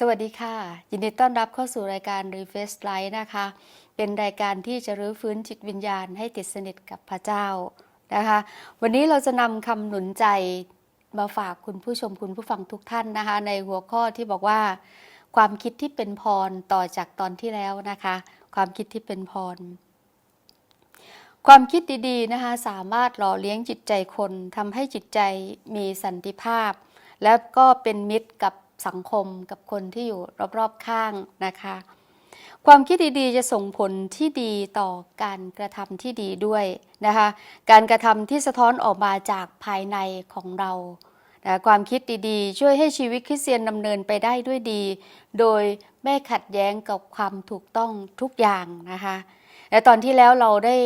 สวัสดีค่ะ ยินดีต้อนรับเข้าสู่รายการ Refresh Life นะคะ เป็นรายการที่จะรื้อฟื้นจิตวิญญาณให้ติดสนิทกับพระเจ้านะคะ วันนี้เราจะนำคำหนุนใจมาฝากคุณผู้ชมคุณผู้ฟังทุกท่านนะคะ ในหัวข้อที่บอกว่า ความคิดที่เป็นพรต่อจากตอนที่แล้วนะคะ ความคิดที่เป็นพร ความคิดดีๆนะคะสามารถหล่อเลี้ยงจิตใจคนทำให้จิตใจมีสันติภาพ แล้วก็เป็นมิตรกับ สังคมกับคนที่อยู่รอบๆข้างนะคะ ความคิดดีๆ จะส่งผลที่ดีต่อการกระทำที่ดีด้วยนะคะ การกระทำที่สะท้อนออกมาจากภายในของเรานะความคิดดีๆ ช่วยให้ชีวิตคริสเตียนดำเนินไปได้ด้วยดี โดยไม่ขัดแย้งกับความถูกต้องทุกอย่างนะคะและตอนที่แล้วเราได้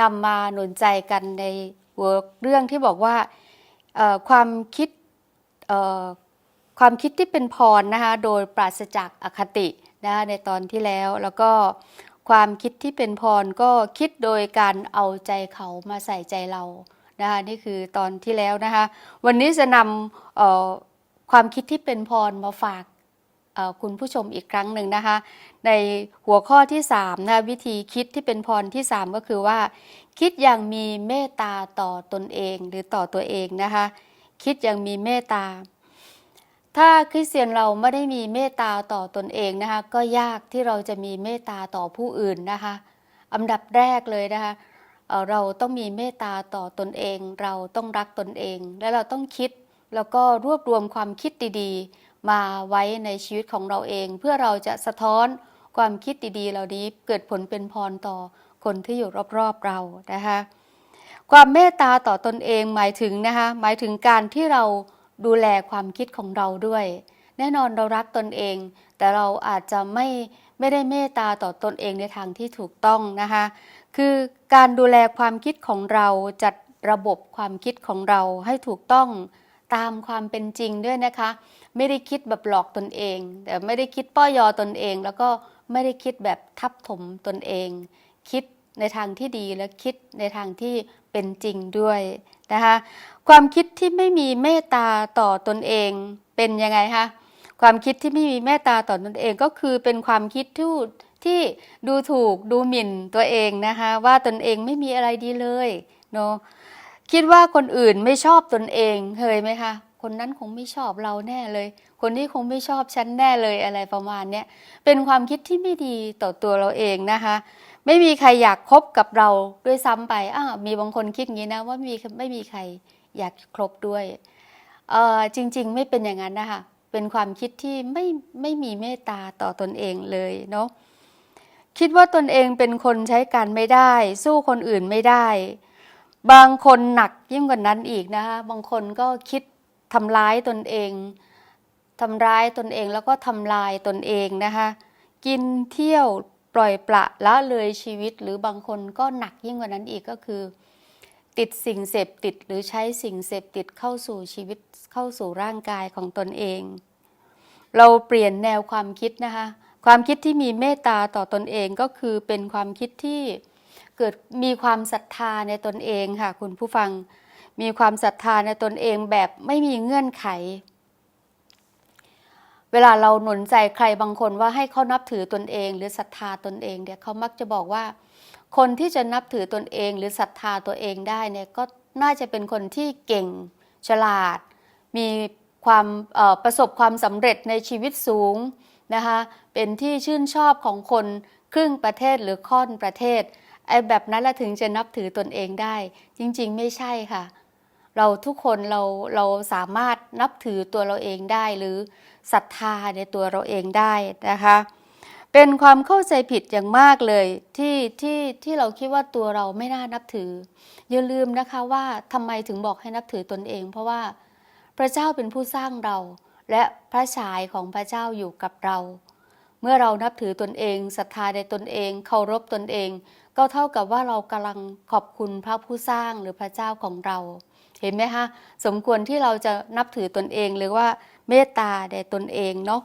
นำมาหนุนใจกันในหัวเรื่องที่บอกว่าความคิด ความคิดที่เป็นพรนะคะโดยปราศจากอคตินะคะในตอนที่แล้วแล้วก็ความคิดที่เป็นพรก็คิดโดยการเอาใจเขามาใส่ใจเรานะคะนี่คือตอนที่แล้วนะคะวันนี้จะนำเอ่อความคิดที่เป็นพรมาฝากคุณผู้ชมอีกครั้งหนึ่งนะคะ ในหัวข้อที่3นะคะวิธีคิดที่เป็นพรที่ 3 ก็คือว่า คิดอย่างมีเมตตาต่อตนเองหรือต่อตัวเองนะคะ คิดอย่างมีเมตตา ถ้าคริสเตียนเราไม่ได้มีเมตตาต่อตนเองนะคะ ก็ยากที่เราจะมีเมตตาต่อผู้อื่นนะคะ อันดับแรกเลยนะคะเเราต้องมีเมตตาต่อตนเอง เราต้องรักตนเอง และเราต้องคิดแล้วก็รวบรวมความคิดดีๆ มาไว้ในชีวิตของเราเอง เพื่อเราจะสะท้อนความคิดดีๆ เหล่านี้เกิดผลเป็นพรต่อคนที่อยู่รอบๆเรานะคะ ความเมตตาต่อตนเองหมายถึงนะคะหมายถึงการที่เรา ดูแลความคิดของเราด้วย แน่นอนเรารักตนเอง แต่เราอาจจะไม่ไม่ได้เมตตาต่อตนเองในทางที่ถูกต้องนะคะ คือการดูแลความคิดของเราจัดระบบความคิดของเราให้ถูกต้องตามความเป็นจริงด้วยนะคะ ไม่ได้คิดแบบหลอกตนเอง แต่ไม่ได้คิดป้อยอตนเอง แล้วก็ไม่ได้คิดแบบทับถมตนเอง คิดในทางที่ดีและคิดในทางที่เป็นจริงด้วย นะคะความคิดที่ไม่มีเมตตาต่อตนเองเป็นยังไงคะความคิดที่ไม่มีเมตตาต่อตนเองก็คือเป็นความคิดที่ที่ดูถูกดูหมิ่นตัวเองนะคะว่าตนเองไม่มีอะไรดีเลยเนาะคิดว่าคนอื่นไม่ชอบตนเองเคยไหมคะคนนั้นคงไม่ชอบเราแน่เลย คนนี้คงไม่ชอบฉันแน่เลยอะไรประมาณเนี้ยเป็นความคิดที่ไม่ดีต่อตัวเราเองนะคะ ไม่มีใครอยากคบกับเราด้วยซ้ำไปอ้ามีบางคนคิดอย่างนี้นะว่ามีไม่มีใครอยากคบด้วยเออจริง ๆ ไม่เป็นอย่างนั้นนะคะเป็นความคิดที่ไม่ไม่มีเมตตาต่อตนเองเลยเนาะคิดว่าตนเองเป็นคนใช้การไม่ได้ สู้คนอื่นไม่ได้ บางคนหนักยิ่งกว่านั้นอีกนะคะบางคนก็คิดทำร้ายตนเองทำร้ายตนเองแล้วก็ทำลายตนเองนะคะกินเที่ยว ปล่อยปละละเลยชีวิตหรือบางคนก็หนักยิ่งกว่านั้นอีกก็คือ ติดสิ่งเสพติดหรือใช้สิ่งเสพติดเข้าสู่ชีวิตเข้าสู่ร่างกายของตนเอง เราเปลี่ยนแนวความคิดนะคะความคิดที่มีเมตตาต่อตนเองก็คือเป็นความคิดที่เกิดมีความศรัทธาในตนเองค่ะคุณผู้ฟัง มีความศรัทธาในตนเองแบบไม่มีเงื่อนไข เวลาเราหนุนใจใครบางคนว่าให้เขานับถือตนเอง หรือศรัทธาตนเองเนี่ยเขามักจะบอกว่า คนที่จะนับถือตนเอง หรือศรัทธาตัวเองได้เนี่ยก็น่าจะเป็นคนที่เก่งฉลาด มีความประสบความสำเร็จในชีวิตสูงนะคะเป็นที่ชื่นชอบของคนครึ่งประเทศหรือค่อนประเทศไอ้แบบนั้นละถึงจะนับถือตนเองได้ จริงๆ ไม่ใช่ค่ะ เราทุกคนเราเราสามารถนับถือตัวเราเองได้หรือ ศรัทธาในตัวเราเองได้นะคะ เป็นความเข้าใจผิดอย่างมากเลยที่ที่ที่เราคิดว่าตัวเราไม่น่านับถือ อย่าลืมนะคะว่าทำไมถึงบอกให้นับถือตนเอง เพราะว่าพระเจ้าเป็นผู้สร้างเรา และพระฉายของพระเจ้าอยู่กับเรา เมื่อเรานับถือตนเองศรัทธาในตนเองเคารพตนเอง ก็เท่ากับว่าเรากำลังขอบคุณพระผู้สร้างหรือพระเจ้าของเราเห็นไหมคะสมควรที่เราจะนับถือตนเองหรือว่า เมตตาแด่ตนเองเนาะ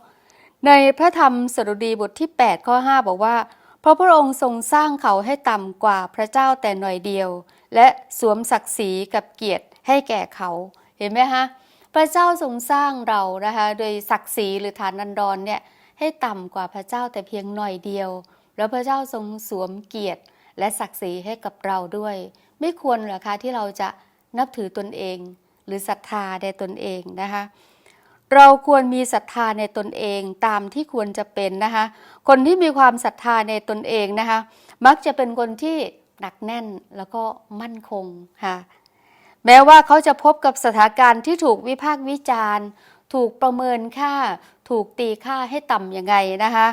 ในพระธรรมสดุดีบทที่ 8 ข้อ 5 บอกว่า เพราะพระองค์ทรงสร้างเขาให้ต่ำกว่าพระเจ้าแต่หน่อยเดียว และสวมศักดิ์ศรีกับเกียรติให้แก่เขาเห็นไหมคะพระเจ้าทรงสร้างเรานะคะโดยศักดิ์ศรีหรือฐานันดรเนี่ยให้ต่ำกว่าพระเจ้าแต่เพียงหน่อยเดียว แล้วพระเจ้าทรงสวมเกียรติ และศักดิ์ศรีให้กับเราด้วย ไม่ควรหรอคะที่เราจะนับถือตนเอง หรือศรัทธาในตนเองนะคะ เราควรมีศรัทธาในตนเองตามที่ควรจะเป็นนะคะ คนที่มีความศรัทธาในตนเองนะคะ มักจะเป็นคนที่หนักแน่นแล้วก็มั่นคงค่ะ แม้ว่าเขาจะพบกับสถานการณ์ที่ถูกวิพากษ์วิจารณ์ ถูกประเมินค่า ถูกตีค่าให้ต่ำยังไงนะคะ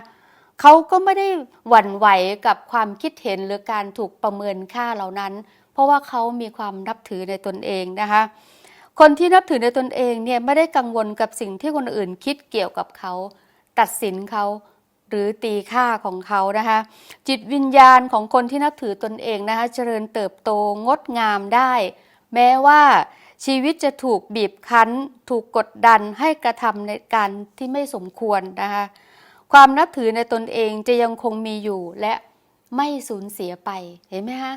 เขาก็ไม่ได้หวั่นไหวกับความคิดเห็นหรือการถูกประเมินค่าเหล่านั้น เพราะว่าเขามีความนับถือในตนเองนะคะ คนที่นับถือในตนเองเนี่ยไม่ได้กังวลกับสิ่งที่คนอื่นคิดเกี่ยวกับเขา ตัดสินเขาหรือตีค่าของเขานะคะ จิตวิญญาณของคนที่นับถือตนเองนะคะเจริญเติบโตงดงามได้ แม้ว่าชีวิตจะถูกบีบคั้น ถูกกดดันให้กระทำในการที่ไม่สมควรนะคะความนับถือในตนเองจะยังคงมีอยู่และไม่สูญเสียไปเห็นไหมคะ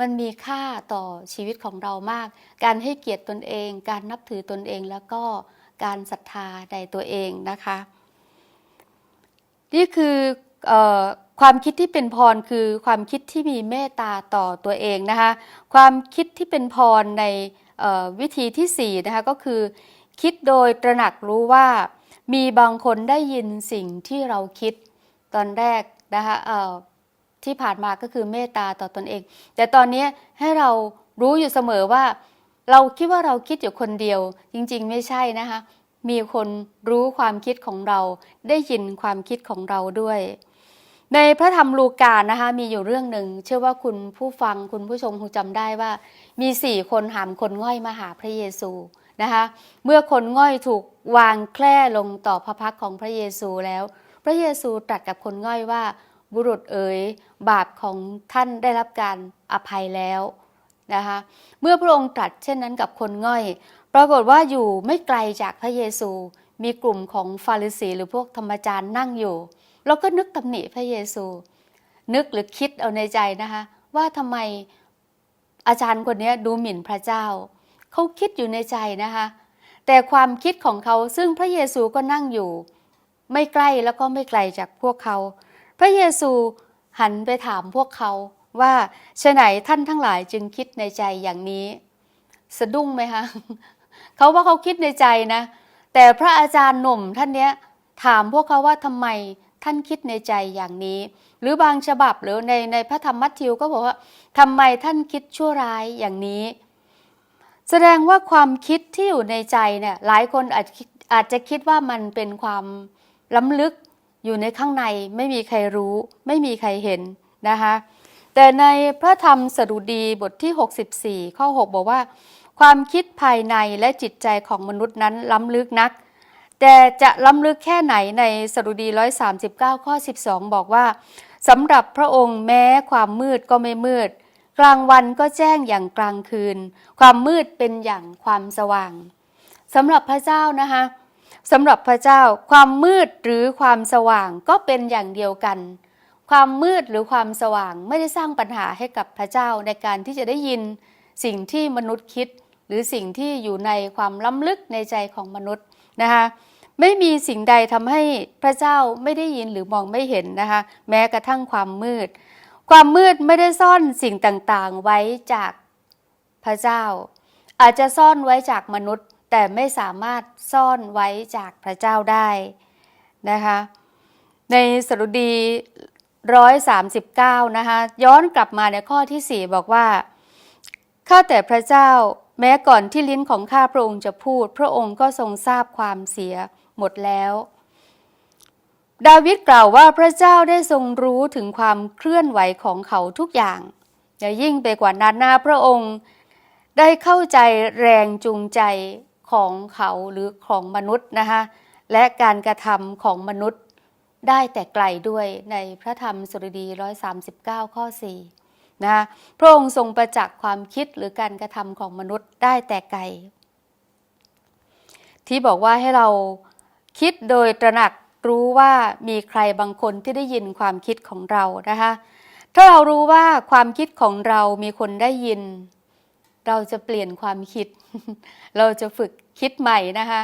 มันมีค่าต่อชีวิตของเรามาก การให้เกียรติตนเอง การนับถือตนเองแล้วก็การศรัทธาในตัวเองนะคะ นี่คืออความคิดที่เป็นพรคือความคิดที่มีเมตตาต่อตัวเองนะคะความคิดที่เป็นพรในวิธีที่สี่นะคะก็คือ คิดโดยตระหนักรู้ว่า มีบางคนได้ยินสิ่งที่เราคิดตอนแรกนะคะ ที่ผ่านมาก็คือเมตตาต่อตอนเอง แต่ตอนนี้ให้เรารู้อยู่เสมอว่า เราคิดว่าเราคิดอยู่คนเดียว จริงๆ ไม่ใช่นะคะ มีคนรู้ความคิดของเรา ได้ยินความคิดของเราด้วย ในพระธรรมลูกานะคะมีอยู่เรื่องหนึ่งเชื่อว่าคุณผู้ฟังคุณผู้ชมคงจำได้ว่า มีสี่คนหามคนง่อยมาหาพระเยซูนะคะเมื่อคนง่อยถูกวางแคร่ลงต่อพระพักของพระเยซูแล้ว พระเยซูตรัสกับคนง่อยว่า บุรุษเอ๋ยบาปของท่านได้รับการอภัยแล้วนะคะเมื่อพระองค์ตรัสเช่นนั้นกับคนง่อย ปรากฏว่าอยู่ไม่ไกลจากพระเยซู มีกลุ่มของฟาริสีหรือพวกธรรมจารย์นั่งอยู่เราก็นึกตำหนิพระเยซู นึกหรือคิดเอาในใจนะคะว่าทำไมอาจารย์คนนี้ดูหมิ่นพระเจ้า เขาคิดอยู่ในใจนะคะแต่ความคิดของเขาซึ่งพระเยซูก็นั่งอยู่ ไม่ใกล้แล้วก็ไม่ไกลจากพวกเขา พระเยซูหันไปถามพวกเขาว่าฉะไหนท่านทั้งหลายจึงคิดในใจอย่างนี้ สะดุ้งไหมคะเขาว่าเขาคิดในใจนะ แต่พระอาจารย์หนุ่มท่านเนี้ยถามพวกเขาว่าทำไมท่านคิดในใจอย่างนี้ หรือบางฉบับหรือในในพระธรรมมัทธิวก็บอกว่าทำไมท่านคิดชั่วร้ายอย่างนี้ แสดงว่าความคิดที่อยู่ในใจเนี่ยหลายคนอาจอาจจะคิดว่ามันเป็นความล้ำลึก อยู่ในข้างในไม่มีใครรู้ ไม่มีใครเห็นนะคะแต่ในพระธรรมสดุดีบทที่ 64 ข้อ 6 บอกว่า ความคิดภายในและจิตใจของมนุษย์นั้นล้ำลึกนัก แต่จะล้ำลึกแค่ไหนในสดุดี 139 ข้อ 12 บอกว่าสำหรับพระองค์แม้ความมืดก็ไม่มืด กลางวันก็แจ้งอย่างกลางคืน ความมืดเป็นอย่างความสว่างสำหรับพระเจ้านะคะ สำหรับพระเจ้า ความมืดหรือความสว่างก็เป็นอย่างเดียวกัน ความมืดหรือความสว่างไม่ได้สร้างปัญหาให้กับพระเจ้าในการที่จะได้ยิน สิ่งที่มนุษย์คิด หรือสิ่งที่อยู่ในความล้ำลึกในใจของมนุษย์นะคะไม่มีสิ่งใดทำให้พระเจ้าไม่ได้ยินหรือมองไม่เห็นนะคะแม้กระทั่งความมืด ความมืดไม่ได้ซ่อนสิ่งต่างๆไว้จากพระเจ้า อาจจะซ่อนไว้จากมนุษย์ แต่ไม่สามารถซ่อนไว้จากพระเจ้าได้นะคะในสรุดี 139 นะคะย้อนกลับมาในข้อที่ 4 บอกว่า ข้าแต่พระเจ้าแม้ก่อนที่ลิ้นของข้าพระองค์จะพูด พระองค์ก็ทรงทราบความเสียหมดแล้ว ดาวิดกล่าวว่าพระเจ้าได้ทรงรู้ถึงความเคลื่อนไหวของเขาทุกอย่างและยิ่งไปกว่านั้นนะพระองค์ได้เข้าใจแรงจูงใจ ของเขาหรือของมนุษย์นะคะและการกระทำของมนุษย์ได้แต่ไกลด้วยในพระธรรมสุรดี139 ข้อ 4 นะคะพระองค์ทรงประจักษ์ความคิดหรือการกระทำของมนุษย์ได้แต่ไกล ที่บอกว่าให้เราคิดโดยตระหนักรู้ว่ามีใครบางคนที่ได้ยินความคิดของเรานะคะถ้าเรารู้ว่าความคิดของเรามีคนได้ยิน เราจะเปลี่ยนความคิด เราจะฝึกคิดใหม่นะคะ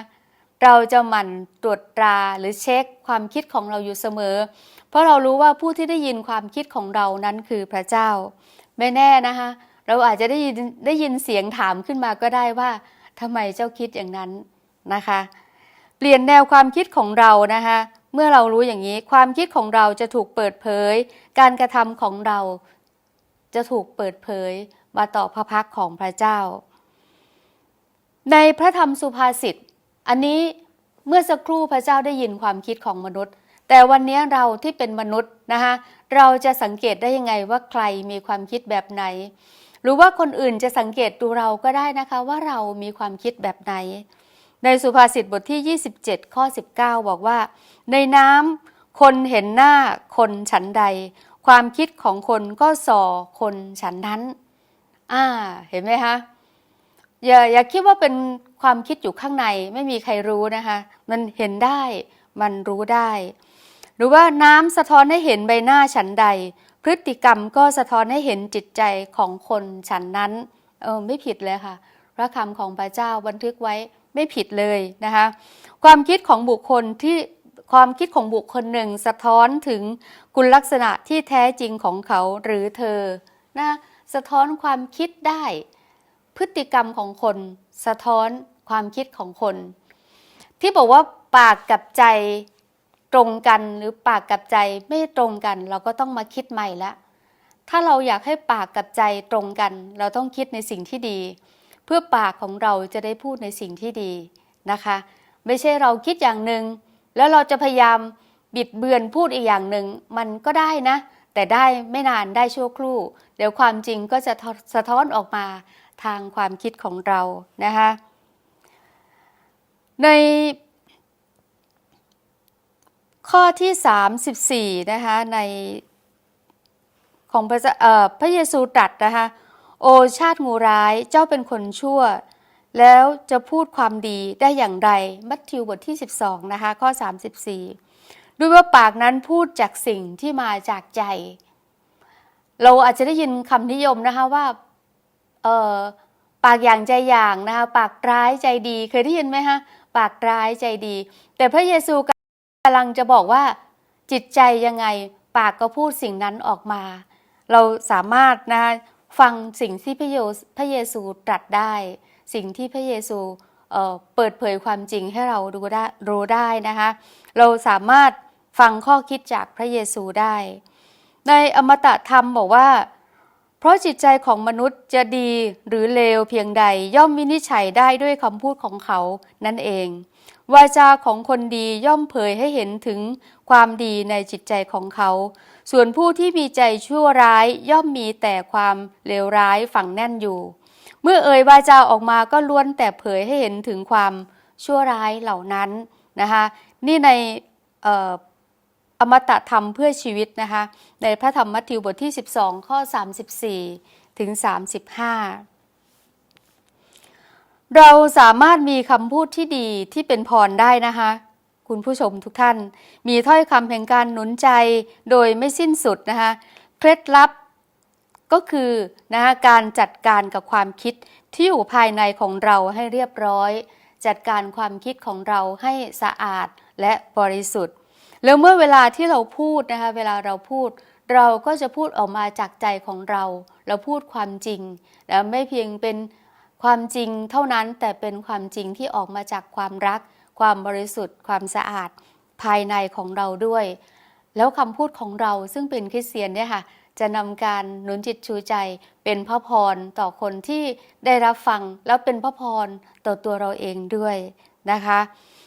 เราจะหมั่นตรวจตราหรือเช็คความคิดของเราอยู่เสมอ เพราะเรารู้ว่าผู้ที่ได้ยินความคิดของเรานั้นคือพระเจ้า ไม่แน่นะคะ เราอาจจะได้ยินได้ยินเสียงถามขึ้นมาก็ได้ว่าทำไมเจ้าคิดอย่างนั้นนะคะ เปลี่ยนแนวความคิดของเรานะคะเมื่อเรารู้อย่างนี้ความคิดของเราจะถูกเปิดเผย การกระทำของเรา จะถูกเปิดเผยมาต่อพระพักของพระเจ้า ในพระธรรมสุภาษิตอันนี้เมื่อสักครู่พระเจ้าได้ยินความคิดของมนุษย์ แต่วันนี้เราที่เป็นมนุษย์นะคะเราจะสังเกตได้ยังไงว่าใครมีความคิดแบบไหน หรือว่าคนอื่นจะสังเกตดูเราก็ได้นะคะว่าเรามีความคิดแบบไหน ในสุภาษิตบทที่ 27 ข้อ 19 บอกว่า ในน้ำคนเห็นหน้าคนฉันใด ความคิดของคนก็ส่อคนฉันนั้นอ่าเห็นไหมคะอย่าอย่าคิดว่าเป็นความคิดอยู่ข้างในไม่มีใครรู้นะคะ มันเห็นได้มันรู้ได้ หรือว่าน้ำสะท้อนให้เห็นใบหน้าฉันใด พฤติกรรมก็สะท้อนให้เห็นจิตใจของคนฉันนั้นเออไม่ผิดเลยค่ะ พระคำของพระเจ้าบันทึกไว้ไม่ผิดเลยนะคะ ความคิดของบุคคลที่ ความคิดของบุคคลหนึ่งสะท้อนถึงคุณลักษณะที่แท้จริงของเขาหรือเธอนะสะท้อนความคิดได้ พฤติกรรมของคน สะท้อนความคิดของคน ที่บอกว่าปากกับใจตรงกันหรือปากกับใจไม่ตรงกัน เราก็ต้องมาคิดใหม่ละถ้าเราอยากให้ปากกับใจตรงกัน เราต้องคิดในสิ่งที่ดี เพื่อปากของเราจะได้พูดในสิ่งที่ดีนะคะ ไม่ใช่เราคิดอย่างหนึ่ง แล้วเราจะพยายามบิดเบือนพูดอีกอย่างหนึ่งมันก็ได้นะ แต่ได้ไม่นานได้ชั่วครู่ เดี๋ยวความจริงก็จะสะท้อนออกมาทางความคิดของเรานะคะในข้อที่ 34 นะคะในของพระเอ่อพระเยซูตรัสนะคะโอชาติงูร้ายเจ้าเป็นคนชั่ว แล้วจะพูดความดีได้อย่างไร มัทธิวบทที่ 12 นะคะ ข้อ 34 ด้วยว่าปากนั้นพูดจากสิ่งที่มาจากใจ เราอาจจะได้ยินคำนิยมนะคะว่าเออปากอย่างใจอย่างนะคะปากร้ายใจดีเคยได้ยินไหมคะปากร้ายใจดี แต่พระเยซูกำลังจะบอกว่าจิตใจยังไง ปากก็พูดสิ่งนั้นออกมา เราสามารถนะคะฟังสิ่งที่พระเยซูตรัสได้ สิ่งที่พระเยซูเเปิดเผยความจริงให้เราดูได้รู้ได้นะคะเราสามารถฟังข้อคิดจากพระเยซูได้ ในอมตะธรรมบอกว่า เพราะจิตใจของมนุษย์จะดีหรือเลวเพียงใดย่อมวินิจฉัยได้ด้วยคำพูดของเขานั่นเอง วาจาของคนดีย่อมเผยให้เห็นถึงความดีในจิตใจของเขา ส่วนผู้ที่มีใจชั่วร้ายย่อมมีแต่ความเลวร้ายฝังแน่นอยู่ เมื่อเอ่ยวาจาออกมาก็ล้วนแต่เผยให้เห็นถึงความชั่วร้ายเหล่านั้นนะคะนี่ในอมตะธรรมเพื่อชีวิตนะคะในพระธรรมมัทธิวบทที่ 12 ข้อ 34 ถึง 35 เราสามารถมีคำพูดที่ดีที่เป็นพรได้นะคะคุณผู้ชมทุกท่าน มีถ้อยคำแห่งการหนุนใจโดยไม่สิ้นสุดนะคะเคล็ดลับ ก็คือนะคะการจัดการกับความคิดที่อยู่ภายในของเราให้เรียบร้อย จัดการความคิดของเราให้สะอาดและบริสุทธิ์ แล้วเมื่อเวลาที่เราพูดนะคะเวลาเราพูด เราก็จะพูดออกมาจากใจของเรา เราพูดความจริงแล้วไม่เพียงเป็นความจริงเท่านั้นแต่เป็นความจริงที่ออกมาจากความรัก ความบริสุทธิ์ ความสะอาดภายในของเราด้วย แล้วคำพูดของเราซึ่งเป็นคริสเตียนเนี่ยค่ะ จะนำการหนุนจิตชูใจเป็นพระพรต่อคนที่ได้รับฟังแล้วเป็นพระพรต่อตัวเราเองด้วยนะคะ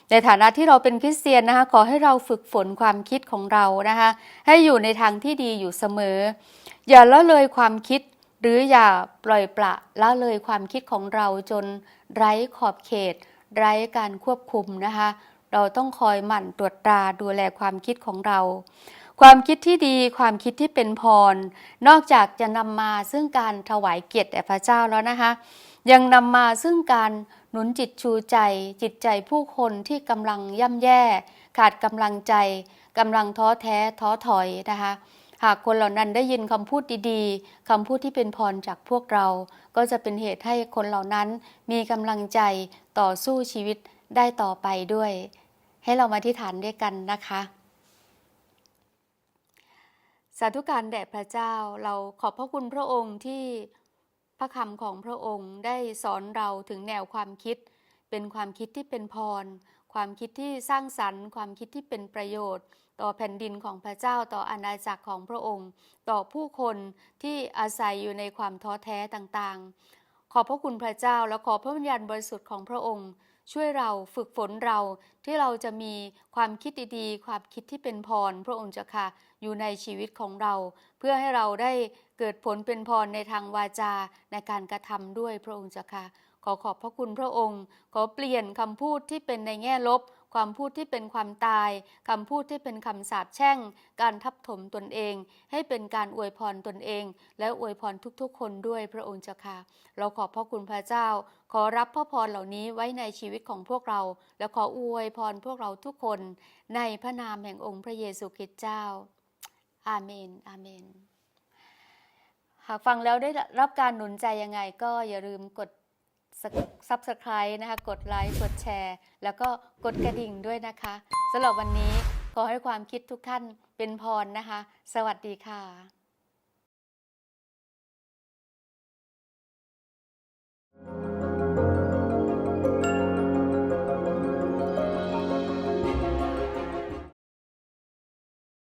ในฐานะที่เราเป็นคริสเตียนนะคะขอให้เราฝึกฝนความคิดของเรานะคะให้อยู่ในทางที่ดีอยู่เสมอ อย่าละเลยความคิดหรืออย่าปล่อยปละละเลยความคิดของเราจนไร้ขอบเขต ไร้การควบคุมนะคะ เราต้องคอยหมั่นตรวจตราดูแลความคิดของเรา ความคิดที่ดีความคิดที่เป็นพร นอกจากจะนำมาซึ่งการถวายเกียรติแด่พระเจ้าแล้วนะคะ ยังนำมาซึ่งการหนุนจิตชูใจ จิตใจผู้คนที่กำลังย่ำแย่ ขาดกำลังใจกำลังท้อแท้ท้อถอยนะคะ หากคนเหล่านั้นได้ยินคำพูดดีๆคำพูดที่เป็นพรจากพวกเรา ก็จะเป็นเหตุให้คนเหล่านั้นมีกำลังใจต่อสู้ชีวิตได้ต่อไปด้วย ให้เรามาที่ฐานด้วยกันนะคะ สาธุการแด่พระเจ้าเราขอบพระคุณพระองค์ที่พระคำของพระองค์ได้สอนเราถึงแนวความคิด เป็นความคิดที่เป็นพร ความคิดที่สร้างสรรค์ ความคิดที่เป็นประโยชน์ ต่อแผ่นดินของพระเจ้าต่ออาณาจักรของพระองค์ ต่อผู้คนที่อาศัยอยู่ในความท้อแท้ต่างๆ ขอบพระคุณพระเจ้าและขอพระวิญญาณบริสุทธิ์ของพระองค์ ช่วยเราฝึกฝนเราที่เราจะมีความคิดดีๆ ความคิดที่เป็นพร พระองค์เจะค่ะอยู่ในชีวิตของเรา เพื่อให้เราได้เกิดผลเป็นพรในทางวาจาในการกระทำด้วยพระองค์เจ้าค่ะขอขอบพระคุณพระองค์ ขอเปลี่ยนคำพูดที่เป็นในแง่ลบ ความพูดที่เป็นความตาย คำพูดที่เป็นคำสาปแช่ง การทับถมตนเอง ให้เป็นการอวยพรตนเอง และอวยพรทุกๆ คนด้วยพระองค์เจ้าค่ะ เราขอบพระคุณพระเจ้า ขอรับพระพรเหล่านี้ไว้ในชีวิตของพวกเรา และขออวยพรพวกเราทุกคน ในพระนามแห่งองค์พระเยซูคริสต์เจ้า อาเมน อาเมน หากฟังแล้วได้รับการหนุนใจยังไงก็อย่าลืมกด ซับสไคร b e นะคะ กดไลค์ กดแชร์ แล้วก็กดกระดิ่งด้วยนะคะสำหรับวันนี้ขอให้ความคิดทุกท่านเป็นพรนะคะ สวัสดีค่ะ